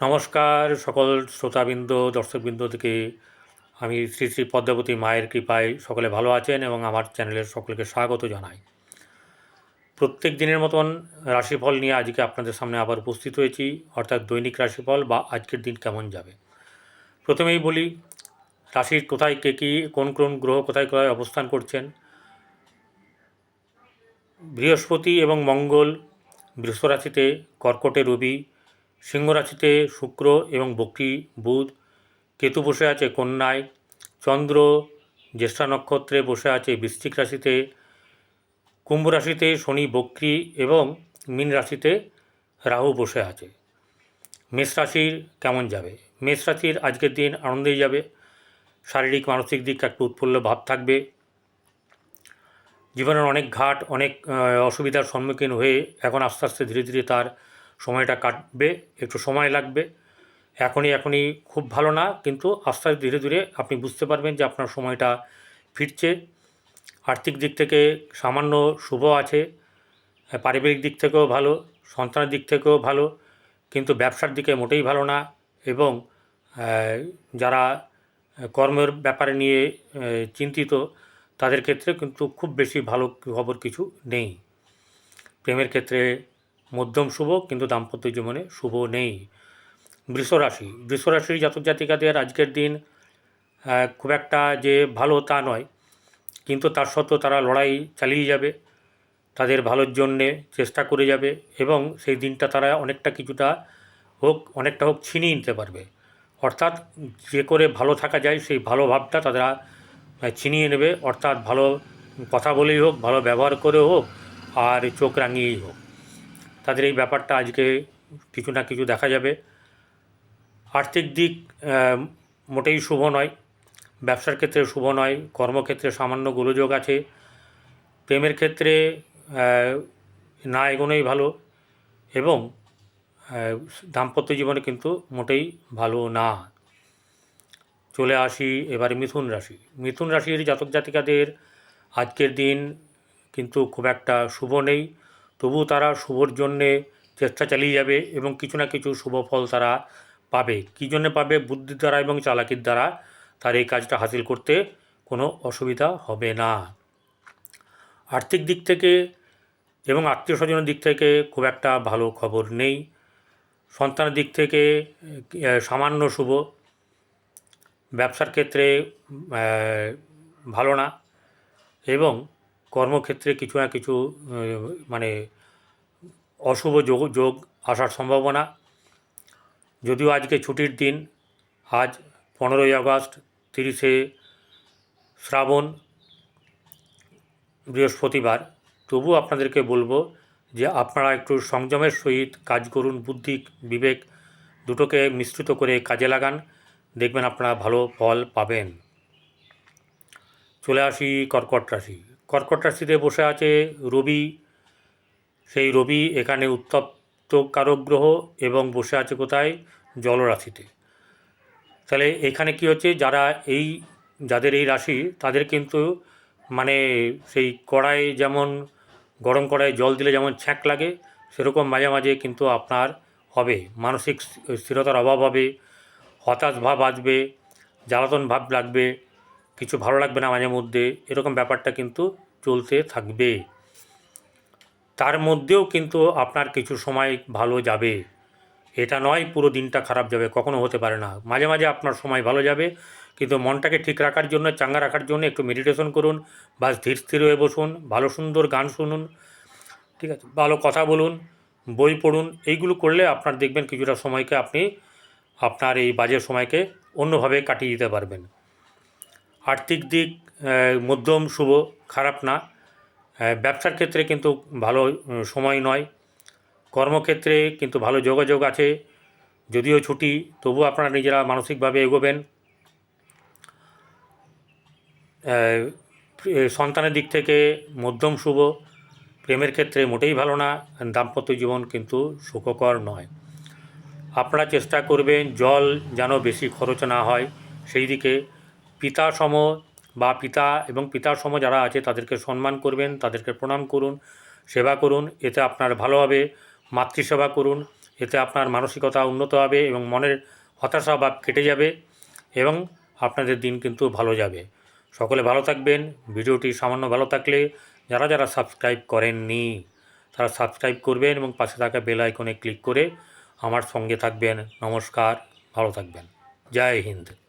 নমস্কার সকল শ্রোতাবৃন্দ, দর্শকবৃন্দ থেকে। আমি শ্রী শ্রী পদ্মাবতী মায়ের কৃপায় সকলে ভালো আছেন এবং আমার চ্যানেলের সকলকে স্বাগত জানাই। প্রত্যেক দিনের মতন রাশিফল নিয়ে আজকে আপনাদের সামনে আবার উপস্থিত হয়েছি, অর্থাৎ দৈনিক রাশিফল বা আজকের দিন কেমন যাবে। প্রথমেই বলি, রাশির কোথায় কে কী, কোন কোন গ্রহ কোথায় কোথায় অবস্থান করছেন? বৃহস্পতি এবং মঙ্গল বৃষ রাশিতে কর্কটে রবি সিংহ রাশিতে শুক্র এবং বক্রী বুধ, কেতু বসে আছে কন্যায়, চন্দ্র জ্যেষ্ঠা নক্ষত্রে বসে আছে বৃশ্চিক রাশিতে, কুম্ভ রাশিতে শনি বক্রী এবং মীন রাশিতে রাহু বসে আছে। মেষ রাশির কেমন যাবে? মেষ রাশির আজকের দিন আনন্দেই যাবে, শারীরিক, মানসিক দিক একটু উৎফুল্ল ভাব থাকবে। জীবনের অনেক ঘাট, অনেক অসুবিধার সম্মুখীন হয়ে এখন আস্তে আস্তে ধীরে ধীরে তার সময়টা কাটবে, একটু সময় লাগবে। এখনই এখনই খুব ভালো না, কিন্তু আস্তে আস্তে ধীরে ধীরে আপনি বুঝতে পারবেন যে আপনার সময়টা ফিরছে। আর্থিক দিক থেকে সামান্য শুভ আছে, পারিবারিক দিক থেকেও ভালো, সন্তানের দিক থেকেও ভালো, কিন্তু ব্যবসার দিকে মোটেই ভালো না এবং যারা কর্মের ব্যাপারে নিয়ে চিন্তিত, তাদের ক্ষেত্রে কিন্তু খুব বেশি ভালো খবর কিছু নেই। প্রেমের ক্ষেত্রে মধ্যম শুভ কিন্তু দাম্পত্য জীবনে শুভ নেই। বৃষরাশি বৃষরাশির জাতক জাতিকাদের আজকের দিন খুব একটা যে ভালো তা নয়, কিন্তু তার সত্ত্বেও তারা লড়াই চালিয়ে যাবে, তাদের ভালোর জন্যে চেষ্টা করে যাবে এবং সেই দিনটা তারা অনেকটা কিছুটা হোক, অনেকটা হোক ছিনিয়ে নিতে পারবে। অর্থাৎ যে করে ভালো থাকা যায়, সেই ভালো ভাবটা তারা ছিনিয়ে নেবে। অর্থাৎ ভালো কথা বলেই হোক, ভালো ব্যবহার করে হোক, আর চোখ রাঙিয়েই হোক। তাদের এই ব্যাপারটা আজকে কিছু না কিছু দেখা যাবে। আর্থিক দিক মোটেই শুভ নয়। ব্যবসার ক্ষেত্রে শুভ নয়, কর্মক্ষেত্রে সামান্য গোলযোগ আছে। প্রেমের ক্ষেত্রে না এগোনোই ভালো এবং দাম্পত্য জীবনে কিন্তু মোটেই ভালো না। চলে আসি এবারে মিথুন রাশি। মিথুন রাশির জাতক জাতিকাদের আজকের দিন কিন্তু খুব একটা শুভ নেই। তবু তারা শুভর জন্যে চেষ্টা চালিয়ে যাবে এবং কিছু না কিছু শুভ ফল তারা পাবে। কী জন্যে পাবে? বুদ্ধির দ্বারা এবং চালাকির দ্বারা তার এই কাজটা হাসিল করতে কোনো অসুবিধা হবে না। আর্থিক দিক থেকে এবং আত্মীয় স্বজনের দিক থেকে খুব একটা ভালো খবর নেই। সন্তানের দিক থেকে সামান্য শুভ। ব্যবসার ক্ষেত্রে ভালো না। এবং কর্মক্ষেত্রে কিছু না কিছু মানে অশুভ যোগ যোগ আসার সম্ভাবনা। যদিও আজকে ছুটির দিন, আজ পনেরোই আগস্ট, তিরিশে শ্রাবণ, বৃহস্পতিবার তবু আপনাদেরকে বলব যে আপনারা একটু সংযমের সহিত কাজ করুন, বুদ্ধি, বিবেক দুটোকে মিশ্রিত করে কাজে লাগান, দেখবেন আপনারা ভালো ফল পাবেন। চলে আসি কর্কট রাশি। কর্কট রাশিতে বসে আছে রবি। সেই রবি এখানে উত্তপ্ত কারক গ্রহ এবং বসে আছে কোথায়? জলরাশিতে। তাহলে এখানে কি হচ্ছে? যারা এই, যাদের এই রাশি, তাদের কিন্তু মানে সেই কড়াই যেমন, গরম কড়াই জল দিলে যেমন ছ্যাঁক লাগে, সেরকম মাঝে মাঝে কিন্তু আপনার হবে। মানসিক স্থিরতার অভাব হবে, হতাশ ভাব আসবে, জ্বালাতন ভাব লাগবে কিছু ভালো লাগবে না মাঝে মধ্যে, এরকম ব্যাপারটা কিন্তু চলতে থাকবে। তার মধ্যেও কিন্তু আপনার কিছু সময় ভালো যাবে। এটা নয় পুরো দিনটা খারাপ যাবে, কখনো হতে পারে না। মাঝে মাঝে আপনার সময় ভালো যাবে, কিন্তু মনটাকে ঠিক রাখার জন্য, চাঙ্গা রাখার জন্য একটু মেডিটেশন করুন বা ধীর স্থির হয়ে বসুন, ভালো সুন্দর গান শুনুন, ঠিক আছে, ভালো কথা বলুন, বই পড়ুন, এইগুলো করলে আপনার দেখবেন কিছুটা সময়কে আপনি, আপনার এই বাজে সময়কে অন্যভাবে কাটিয়ে দিতে পারবেন। আর্থিক দিক মধ্যম, শুভ, খারাপ না। ব্যবসার ক্ষেত্রে কিন্তু ভালো সময় নয়। কর্মক্ষেত্রে কিন্তু ভালো যোগাযোগ আছে। যদিও ছুটি তবু আপনারা নিজেরা মানসিকভাবে এগোবেন। সন্তানের দিক থেকে মধ্যম, শুভ, প্রেমের ক্ষেত্রে মোটেই ভালো না। দাম্পত্য জীবন কিন্তু সুখকর নয়। আপনারা চেষ্টা করবেন, জল যেন বেশি খরচ না হয় সেই দিকে। পিতা সম বা পিতা এবং পিতার সম যারা আছে, তাদেরকে সম্মান করবেন, তাদেরকে প্রণাম করুন, সেবা করুন, এতে আপনার ভালো হবে, মাতৃসেবা করুন, এতে আপনার মানসিকতা উন্নত হবে এবং মনের হতাশা ভাব কেটে যাবে এবং আপনাদের দিন কিন্তু ভালো যাবে। সকলে ভালো থাকবেন, ভিডিওটি সামান্য ভালো থাকলে যারা যারা সাবস্ক্রাইব করেননি, তারা সাবস্ক্রাইব করবেন এবং পাশে থাকা বেল আইকনে ক্লিক করে আমার সঙ্গে থাকবেন। নমস্কার, ভালো থাকবেন। জয় হিন্দ।